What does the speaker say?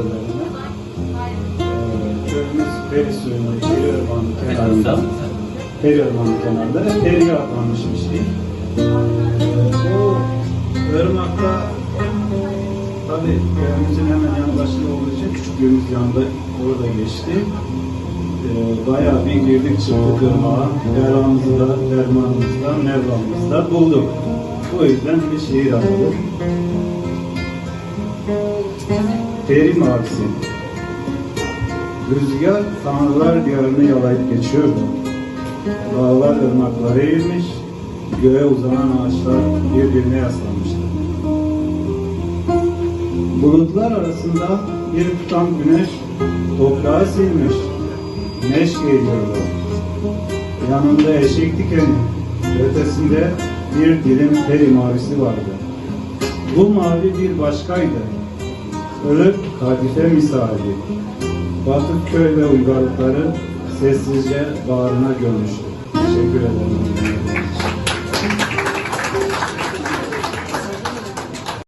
aralarına e, Körümüz Peri suyunda Peri Ormanı kenarında Peri Ormanı kenarında ve Peri'ye atlanmışmıştık. Bu Irmak'ta tabi Körümüzün hemen yan başında olduğu için küçük gömüz yanda orada geçti. E, bayağı bir girdik çıktık Irmak'a. Yaramızda, dermanımızda, mevlamızda bulduk. O yüzden bir şehir aradık. Thank you. Peri mavisi. Rüzgar tanrılar diyarını yalayıp geçiyordu. Dağlar ırmaklara eğilmiş, göğe uzanan ağaçlar birbirine yaslanmıştı. Bulutlar arasında bir tutam güneş toprağa silmiş, güneş geliyordu. Yanında eşek dikeni, ötesinde bir dilim peri mavisi vardı. Bu mavi bir başkaydı. Ölüp kadife misali. Batık köy ve uygarlıkları sessizce bağrına gömmüştü. Teşekkür ederim.